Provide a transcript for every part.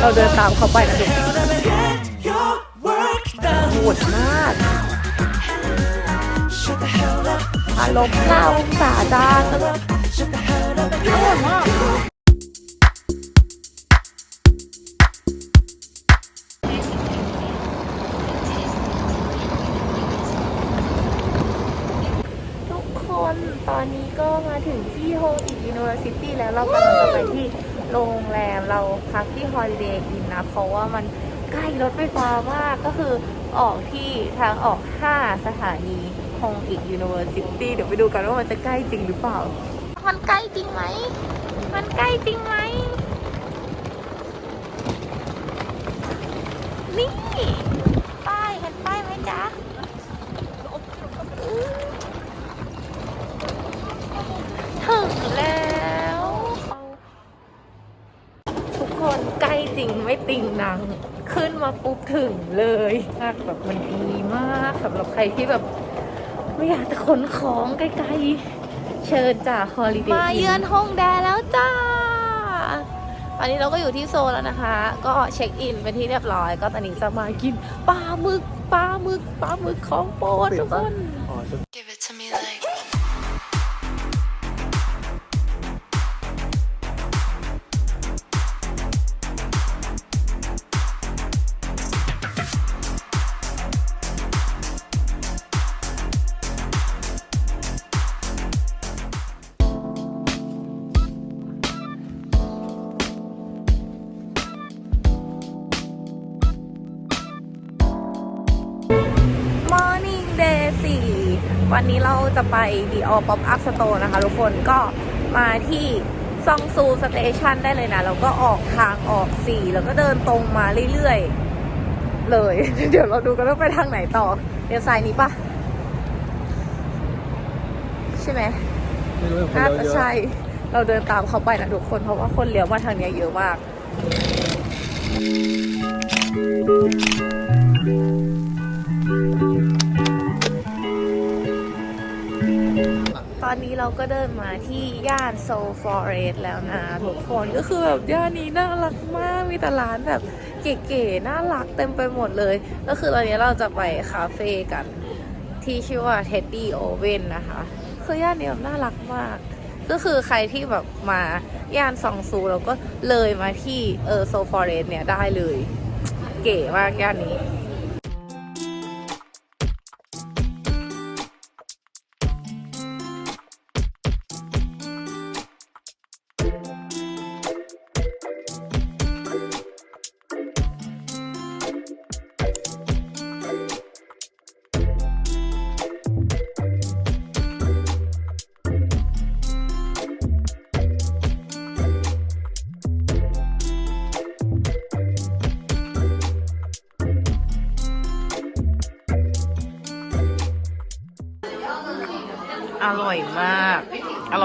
เราเดินตามเขาไปนะทุก hell up and get your work done. โหดมากอารมณ์ห้าองศาจ้าก็แบบ shut the hell up and get ทุกคนตอนนี้ก็มาถึงที่โฮอิยูนิเวอร์ซิตี้แล้วเรากำลังจะไปที่ โรงแรมเราพักที่ Holiday Inn นะ เพราะว่ามันใกล้รถไฟฟ้ามากก็คือออกที่ทางออก 5 สถานีโฮอิ u ยูนิเวอร์ซิตี้เดี๋ยวไปดูกันว่ามันจะใกล้จริงหรือเปล่า มันใกล้จริงไหม มันใกล้จริงไหม นี่ ป้ายเห็นป้ายไหมจ๊ะถึงแล้ว ทุกคนใกล้จ ริงไม่ติงหนังขึ้นมาปุ๊บถึงเลยมากแบบมันดีมากสำหรับใครที่แบบ ไม่อยากจะขนของไกลๆ เชิญจากฮอลิเดย์มาเยือนฮ่องแดแล้วจ้า ตอนนี้เราก็อยู่ที่โซนแล้วนะคะ ก็เช็คอินเป็นที่เรียบร้อย ก็ตอนนี้จะมากินปลาหมึกปลาหมึกปลาหมึกของโปรดทุกคน วันนี้เราจะไปดีออป๊อปอัพสโตร์นะคะ ทุกคนก็มาที่ซองซูสเตชันได้เลยนะแล้วก็ออกทางออกสี่แล้วก็เดินตรงมาเรื่อยๆ เลย เดี๋ยวเราดูกันว่าไปทางไหนต่อเดี๋ยวซ้ายนี้ปะใช่ไหมไม่รู้คนน่าเยจะอะใช่ เราเดินตามเขาไปนะทุกคนเพราะว่าคนเลี้ยวมาทางเนี้ยเยอะมากตอ เราก็เดินมาที่ย่านโซฟอเรสแล้วนะทุกคนก็คือแบบย่านนี้น่ารักมาก มีแต่ร้านแบบเก๋ๆน่ารักเต็มไปหมดเลย ก็คือตอนนี้เราจะไปคาเฟ่กันที่ชื่อว่า Teddy Oven นะคะ คือย่านนี้แบบน่ารักมาก ก็คือใครที่แบบมาย่านซองซูแล้วก็เลยมาที่เออโซฟอเรสเนี่ยได้เลย เก๋มากย่านนี้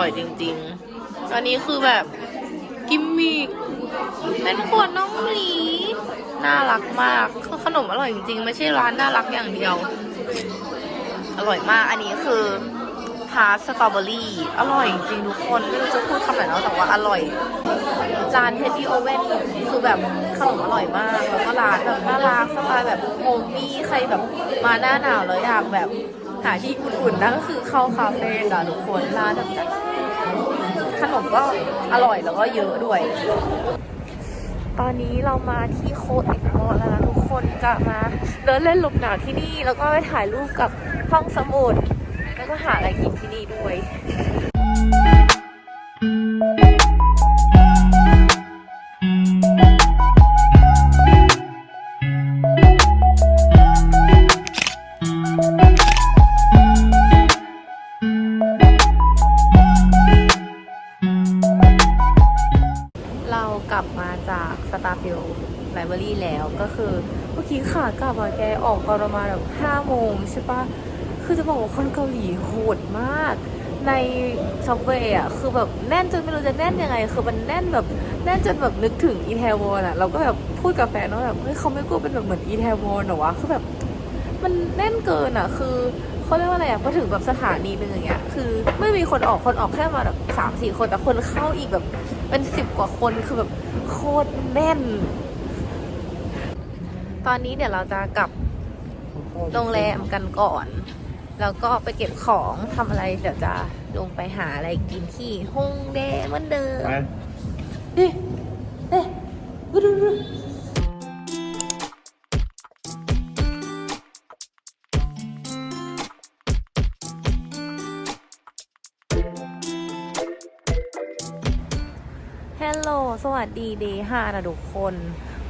อร่อยจริงๆตอนนี้คือแบบกิมมิกเป็นขวดน้องหมีน่ารักมากคือขนมอร่อยจริงๆ ไม่ใช่ร้านน่ารักอย่างเดียว อร่อยมาก อันนี้คือทาร์สตรอเบอรี่ อร่อยจริงทุกคน ไม่รู้จะพูดคำไหนแล้วแต่ว่าอร่อย ร้านเทดดี้โอเว่นคือแบบขนมอร่อยมาก แล้วก็ร้านแบบน่ารักสไตล์แบบโฮมมี่ใครแบบมาหน้าหนาวแล้วอยากแบบหาที่อุ่นๆนั่นก็คือเข้าคาเฟ่จ้ะทุกคนร้านแบบน่ารัก ขนมก็อร่อยแล้วก็เยอะด้วย ตอนนี้เรามาที่โคดอีกมอแล้วนะทุกคนจะมาเดินเล่นลมหนาวที่นี่ แล้วก็ไปถ่ายรูปกับห้องสมุด แล้วก็หาอะไรกินที่นี่ด้วย อะแกออกตอนประมาณแบบห้าโมงใช่ปะคือจะบอกว่าคนเกาหลีโหดมาก ในซับเวย์อะคือแบบแน่นจนไม่รู้จะแน่นยังไง คือมันแน่นแบบแน่นจนแบบนึกถึงอีแทวอนอะเราก็แบบพูดกับแฟนว่าแบบเฮ้ยเขาไม่กลัวเป็นแบบเหมือนอีแทวอนหรอวะคือแบบมันแน่นเกินอะ คือเขาเรียกว่าอะไรอะพอถึงแบบสถานีหนึ่งอย่างเงี้ยคือไม่มีคนออกคนออกแค่มาแบบสามสี่คนแต่คนเข้าอีกแบบเป็นสิบกว่าคนคือแบบโคตรแน่น ตอนนี้เดี๋ยวเราจะกลับ โรงแรมกันก่อน แล้วก็ไปเก็บของทำอะไรเดี๋ยวจะลงไปหาอะไรกินที่ฮงเดเหมือนเดิมไปเอ๊ะเอ๊ะดูดูดูฮัลโหล สวัสดีเดย์ห้านะทุกคน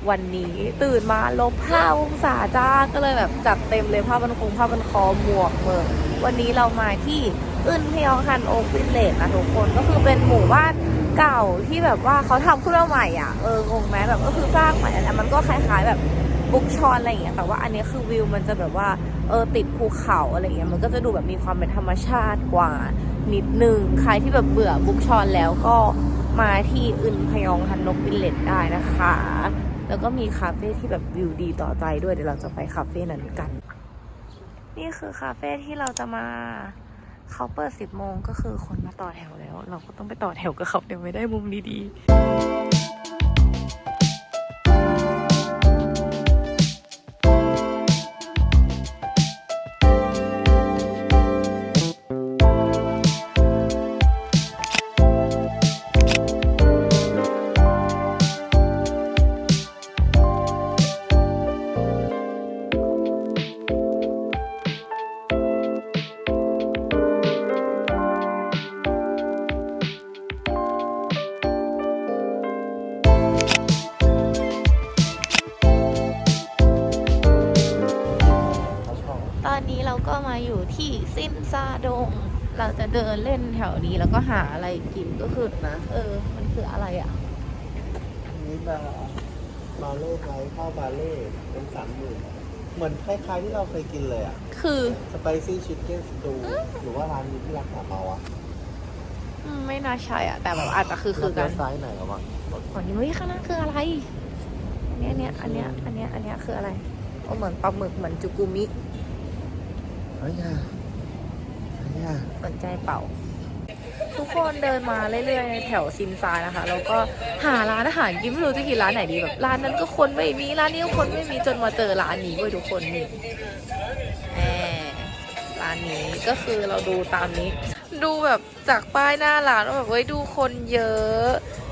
วันนี้ ตื่นมาลบห้าองศาจ้าก็เลยแบบจัดเต็มเลยผ้าบันคงผ้าบันคอหมวกเมือวันนี้เรามาที่อึนพยองฮันโอกวิลเลจนะทุกคนก็คือเป็นหมู่บ้านเก่าที่แบบว่าเขาทำขึ้นมาใหม่อะเอองงไหมแบบก็คือสร้างใหม่แต่มันก็คล้ายๆแบบบุกชอนอะไรอย่างเงี้ยแต่ว่าอันนี้คือวิวมันจะแบบว่าเออติดภูเขาอะไรอย่างเงี้ยมันก็จะดูแบบมีความเป็นธรรมชาติกว่านิดนึงใครที่แบบเบื่อบุกชอนแล้วก็มาที่อึนพยองฮันนกวิลเลจได้นะคะ แล้วก็มีคาเฟ่ที่แบบวิวดีต่อใจด้วยเดี๋ยวเราจะไปคาเฟ่นั้นกัน นี่คือคาเฟ่ที่เราจะมาเขาเปิดสิบโมงก็คือคนมาต่อแถวแล้ว เราก็ต้องไปต่อแถวกับเขาเดี๋ยวไม่ได้มุมดีๆ มาบาเล่ไลท์ข้าวบาเล่เป็นสามหมื่นเหมือนคล้ายๆที่เราเคยกินเลยอะ คือสไปซี่ชิคเก้นสตูหรือว่าร้านนี้ที่รักษาเปาอะอืมไม่น่าใช่อะ แต่แบบอาจจะคือคือกันซ้ายไหนหรอวะก่อนนี้ไม่ข้างหน้าคืออะไรอันเนี้ยอันเนี้ยอันเนี้ยอันเนี้ยอันเนี้ยคืออะไรโอ้เหมือนปลาหมึกเหมือนจูกุมิเฮ้ยอะเฮ้ยอะสนใจเป่า ทุกคนเดินมาเรื่อยๆในแถวซินซานะคะ แล้วก็หาร้านอาหารกินไม่รู้จะกินร้านไหนดีแบบร้านนั้นก็คนไม่มีร้านนี้ก็คนไม่มีจนมาเจอร้านนี้เว้ยทุกคนนี่แหมร้านนี้ก็คือเราดูตามนี้ ดูแบบจากป้ายหน้าร้านว่าแบบเว้ยดูคนเยอะ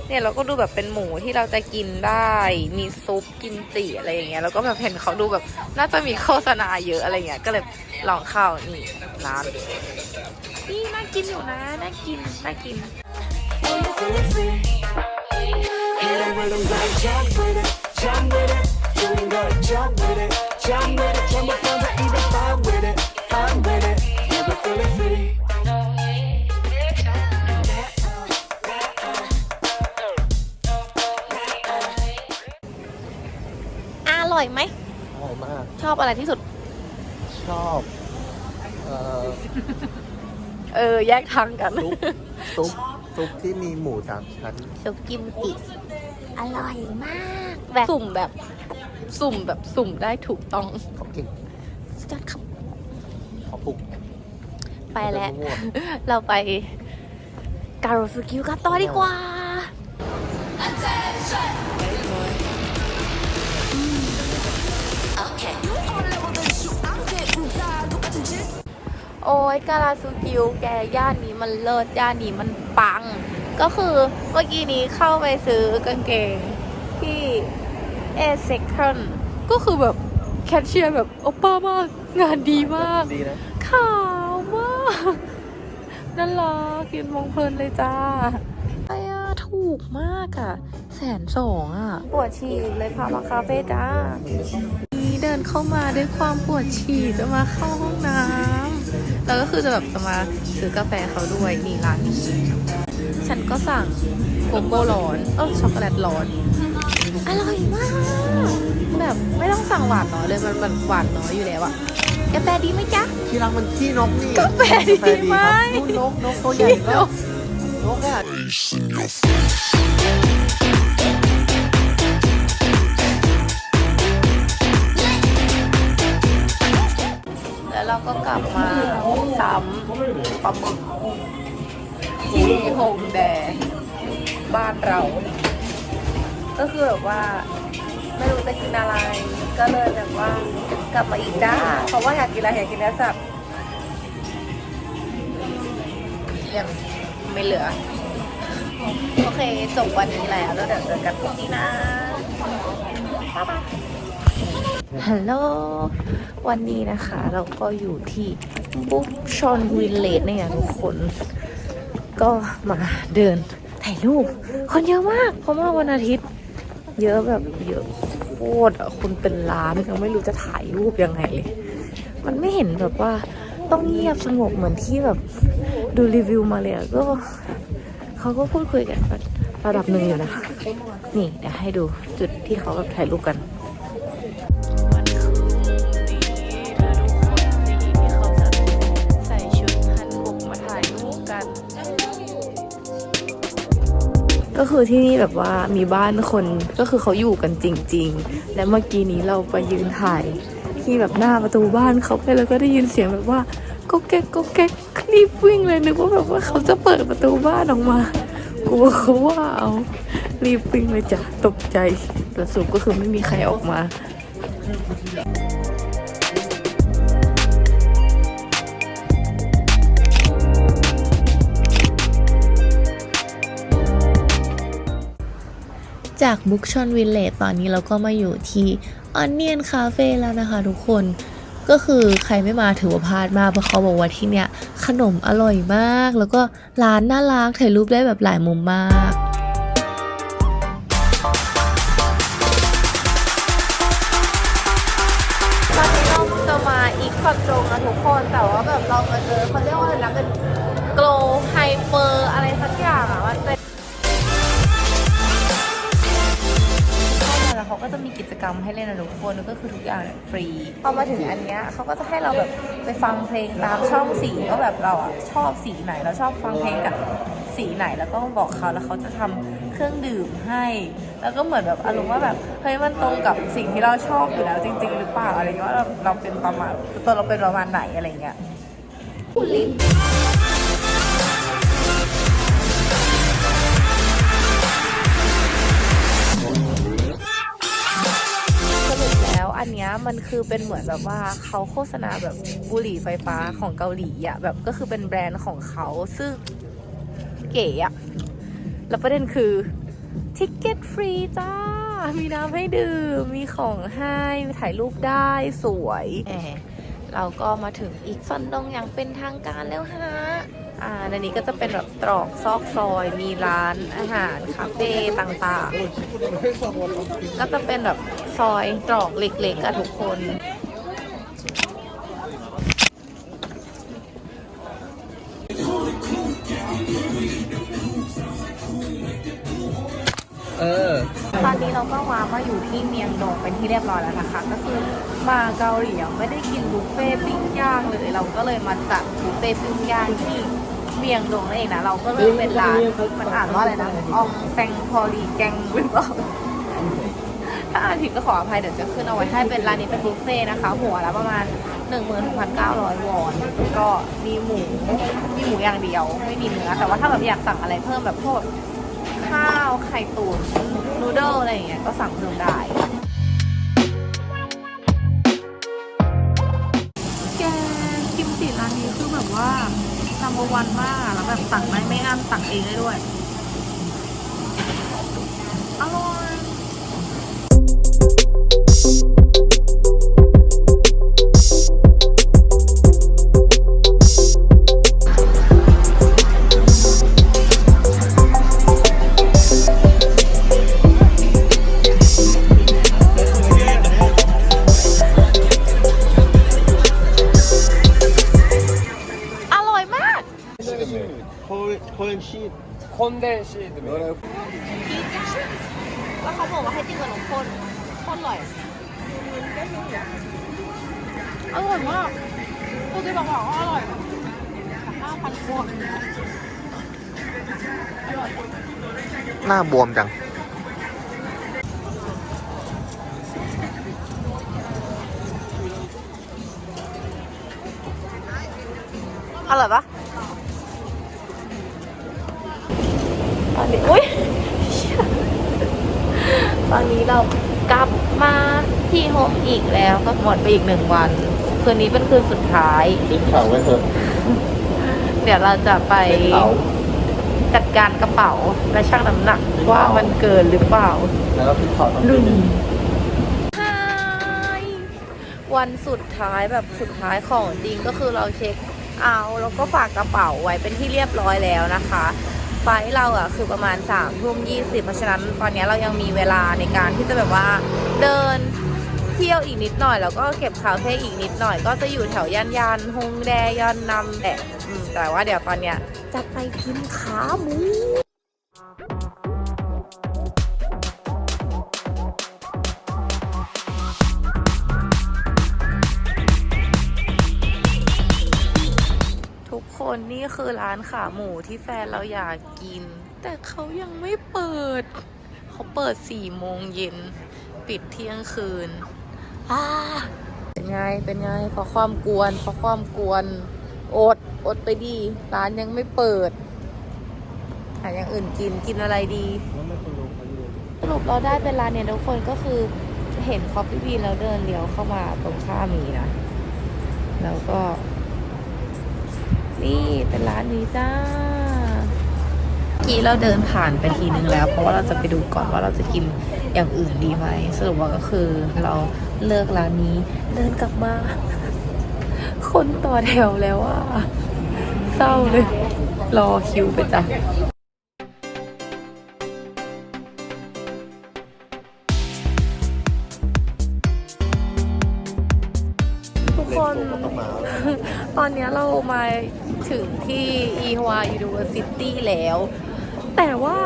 เนี่ยเราก็ดูแบบเป็นหมูที่เราจะกินได้ มีซุปกินจีอะไรอย่างเงี้ยแล้วก็แบบเห็นเขาดูแบบน่าจะมีโฆษณาเยอะอะไรเงี้ยก็เลยลองเข้านี่ร้าน นี่น่ากินอยู่นะ น่ากิน น่ากิน Will you feel it free? Hit 'em with 'em like jump with it, jump with it. You ain't gotta jump with it, jump with it. Jump up on the even fine with it, fine with it. You can feel it free. อร่อยไหม อร่อยมาก ชอบอะไรที่สุด ชอบ เอ่อ เออ แยกทางกัน ซุปซุปซุปที่มีหมูสามชั้น ซุปกิมจิ อร่อยมากแบบสุ่มแบบ สุ่มแบบสุ่มได้ถูกต้องเขาเก่งสุดยอดครับเขาปลุกไปแล้วมั่วเราไป การโรสกิวกันต่อดีกว่า โอ้ยการาซูกิวแกย่านนี้มันเลิศย่านนี้มันปัง ก็คือเมื่อกี้นี้เข้าไปซื้อกางเกงที่เอเซ็กชันก็คือแบบแคชเชียร์แบบโอป้ามาก งานดีมากดีนะขาวมากน่ารักกินมองเพลินเลยจ้าไอ้อะถูกมากอะแสนสองอะปวดฉี่เลยพามาคาเฟ่จ้า นี่เดินเข้ามาด้วยความปวดฉี่จะมาเข้าห้องน้ำ แล้วก็คือจะแบบจะมาซื้อกาแฟเขาด้วยนี่ร้านนี้ฉันก็สั่งโกโก้ร้อนเออช็อกโกแลตร้อน อร่อยมาก แบบไม่ต้องสั่งหวานน้อยเลยมันมันหวานน้อยอยู่แล้วอะกาแฟดีไหมจ๊ะ ที่รักมันขี้นกนี่กาแฟดีกาแฟดีครับไหมนู่นนกนกตัวใหญ่ก็นกอะ เราก็กลับมาซ้ำปลาหมึกที่หงแดบ้านเรา ก็คือแบบว่าไม่รู้จะกินอะไร ก็เลยแบบว่ากลับมาอีกจ้าเพราะว่าอยากกินอะไรอยากกินเนื้อสัตว์ยังไม่เหลือ โอเคจบวันนี้แล้วแล้วเดี๋ยวเจอกันพรุ่งนี้นะบ๊ายบาย ฮัลโหล วันนี้นะคะเราก็อยู่ที่บุ๊กชอนวิลเลจเนี่ยทุกคน ก็มาเดินถ่ายรูป คนเยอะมาก เพราะว่าวันอาทิตย์ เยอะแบบเยอะโคตรอะคนเป็นล้านยังไม่รู้จะถ่ายรูปยังไงเลย มันไม่เห็นแบบว่าต้องเงียบสงบเหมือนที่แบบดูรีวิวมาเลยอะก็เขาก็พูดคุยกันระดับหนึ่งอยู่นะคะ นี่เดี๋ยวให้ดูจุดที่เขาแบบถ่ายรูปกัน ก็คือที่นี่แบบว่ามีบ้านคนก็คือเขาอยู่กันจริง ๆ และเมื่อกี้นี้เราไปยืนถ่ายที่แบบหน้าประตูบ้านเขาไปแล้วก็ได้ยินเสียงแบบว่าก็แก๊กก็แก๊กรีบวิ่งเลยนึกว่าแบบว่าเขาจะเปิดประตูบ้านออกมากลัวเขาว่าเอารีบวิ่งเลยจ้ะตกใจแต่สรุปก็คือไม่มีใครออกมา จากบุ๊กชอนวิลเลจตอนนี้เราก็มาอยู่ที่ออนเนียนคาเฟ่แล้วนะคะทุกคนก็คือใครไม่มาถือว่าพลาดมากเพราะเขาบอกว่าที่เนี่ยขนมอร่อยมาก แล้วก็ร้านน่ารักถ่ายรูปได้แบบหลายมุมมากตอนนี้เราจะมาอีกคอนโดนะทุกคนแต่ว่าแบบเรามาเจอเขาเรียกว่าอะไรนะเป็น เขาก็จะมีกิจกรรมให้เล่นนะทุกคนก็คือทุกอย่างเนี่ยฟรีพอมาถึงอันเนี้ยเขาก็จะให้เราแบบไปฟังเพลงตามช่องสีว่าแบบเราอะชอบสีไหนเราชอบฟังเพลงกับสีไหนแล้วก็บอกเขาแล้วเขาจะทำเครื่องดื่มให้ แล้วก็เหมือนแบบอารมณ์ว่าแบบเฮ้ยมันตรงกับสิ่งที่เราชอบอยู่แล้วจริง ๆ หรือเปล่าอะไรเงี้ยว่าเราเราเป็นประมาณตัวเราเป็นประมาณไหนอะไรเงี้ย อันเนี้ยมันคือเป็นเหมือนแบบว่าเขาโฆษณาแบบบุหรี่ไฟฟ้าของเกาหลีอะแบบก็คือเป็นแบรนด์ของเขาซึ่งเก๋อะแล้วประเด็นคือทิกเก็ตฟรีจ้า มีน้ำให้ดื่ม มีของให้ถ่ายรูปได้สวย เราก็มาถึงอีกซอนดงอย่างเป็นทางการแล้วฮะ อ่าในนี้ก็จะเป็นแบบตรอกซอกซอย มีร้านอาหารคาเฟ่ต่างๆ ก็จะเป็นแบบซอยตรอกเล็กๆอะทุกคนเออตอนนี้เราก็มามาอยู่ที่เมียงดงเป็นที่เรียบร้อยแล้วนะคะ ก็คือมาเกาหลีไม่ได้กินบุฟเฟ่ต์ปิ้งย่างเลยเราก็เลยมาจัดบุฟเฟ่ต์ปิ้งย่างที่ เมียงดงนั่นเองนะเราก็เลยเป็นร้านมันอ่านว่าอะไรนะอองแซงพอลีแกงหรือเปล่าถ้าอ่านผิดก็ขออภัยเดี๋ยวจะขึ้นเอาไว้ให้เป็นร้านนี้เป็นบุฟเฟ่ต์นะคะ หัวละประมาณ 16,900 วอนก็มีหมูมีหมูอย่างเดียว ไม่มีเนื้อแต่ว่าถ้าแบบอยากสั่งอะไรเพิ่มแบบพวกข้าวไข่ตุ๋นนูเดิลอะไรอย่างเงี้ยก็สั่งเพิ่มได้ วันมากแล้วแบบสั่งได้ไม่อั้นสั่งเองได้ด้วย อร่อยมากปกบอกว่าอร่อยห้าพันขวดหน้าบวมจัง อร่อยปะตอนนี้อุ้ยตอนนี้เรากลับมาที่โฮมอีกแล้วก็หมดไปอีกหนึ่งวัน คืนนี้เป็นคืนสุดท้ายขึ้นเขาไว้เถอะเดี๋ยวเราจะไปขึ้นเขา จัดการกระเป๋าและชั่งน้ำหนักว่ามันเกินหรือเปล่า แล้วก็ขึ้นเขาตอนตีหนึ่งวันสุดท้ายแบบสุดท้ายของจริงก็คือเราเช็คเอาท์แล้วก็ฝากกระเป๋าไว้เป็นที่เรียบร้อยแล้วนะคะ ไฟล์เราอะคือประมาณ3ามทุ่มยีเพราะฉะนั้นตอนนี้เรายังมีเวลาในการที่จะแบบว่าเดิน เที่ยวอีกนิดหน่อย แล้วก็เก็บคาเฟ่อีกนิดหน่อย ก็จะอยู่แถวย่านยานฮงแดย่านนำแหละแต่ว่าเดี๋ยวตอนเนี้ยจะไปกินขาหมูทุกคนนี่คือร้านขาหมูที่แฟนเราอยากกิน แต่เขายังไม่เปิด เขาเปิดสี่โมงเย็น ปิดเที่ยงคืน เป็นไง เป็นไงเพราะความกวนเพราะความกวน อด อดไปดี ร้านยังไม่เปิด หาอย่างอื่นกิน กินอะไรดีสรุปเราได้เป็นร้านเนี่ยทุกคนก็คือเห็นคอฟฟี่บีนแล้วเดินเลี้ยวเข้ามาตรงข้ามมีนะ แล้วก็ นี่เป็นร้านนี้จ้า กี้เราเดินผ่านไปทีนึงแล้ว เพราะว่าเราจะไปดูก่อนว่าเราจะกินอย่างอื่นดีไหมสรุปว่าก็คือเราเลิกร้านนี้เดินกลับมา คนต่อแถวแล้วว่าเศร้าเลย รอคิวไปจ้ะทุกคนต้องมาแล้วตอนเนี้ยเรามา ถึงที่อีฮวา University แล้ว แต่ว่า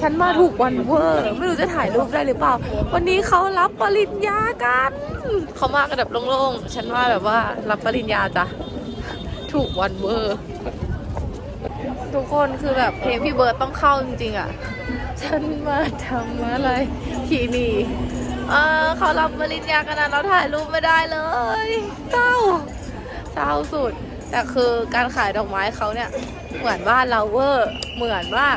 ฉันมาถูกวันเวอร์ ไม่รู้จะถ่ายรูปได้หรือเปล่า วันนี้เขารับปริญญากันเขามากันแบบโล่งๆ ฉันว่าแบบว่ารับปริญญาจ้ะ ถูกวันเวอร์ ทุกคนคือแบบเพลงพี่เบิร์ดต้องเข้าจริงๆอะ ฉันมาทำอะไรที่นี่เออเขารับปริญญากันนะเราถ่ายรูปไม่ได้เลยเศร้าเศร้าสุด แต่คือการขายดอกไม้เขาเนี่ย เหมือนบ้านเราเวอร์ เหมือนมาก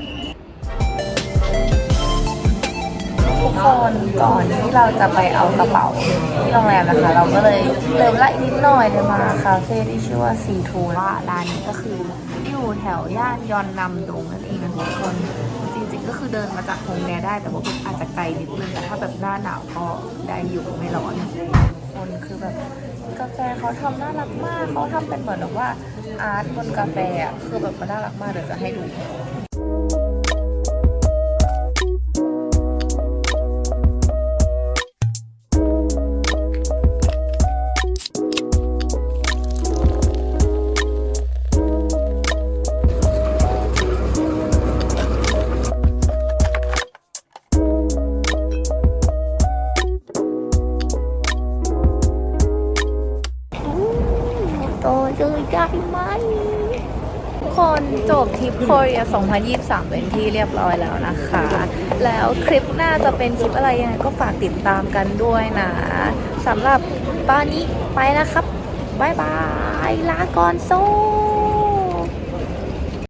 ทุกคนก่อนที่เราจะไปเอากระเป๋าที่โรงแรมนะคะ เราก็เลยเติมละนิดหน่อยเลยมาคาเฟ่ที่ชื่อว่าซีทูว่าร้านนี้ก็คืออยู่แถวย่านยอนนำดงนั่นเองนะทุกคน จริงๆก็คือเดินมาจากโฮงแดได้แต่ว่าอาจจะไกลนิดนึงแต่ถ้าแบบหน้าหนาวก็ได้อยู่ไม่ร้อน คนคือแบบกาแฟเขาทำน่ารักมากเขาทำเป็นเหมือนแบบว่าอาร์ตบนกาแฟอะคือแบบมันน่ารักมากเดี๋ยวจะให้ดู จบทริปโคเรีย 2023 เป็นที่เรียบร้อยแล้วนะคะ แล้วคลิปหน้าจะเป็นคลิปอะไรยังไงก็ฝากติดตามกันด้วยนะสำหรับตอนนี้ไปนะครับ บ๊ายบาย ลาก่อนโซ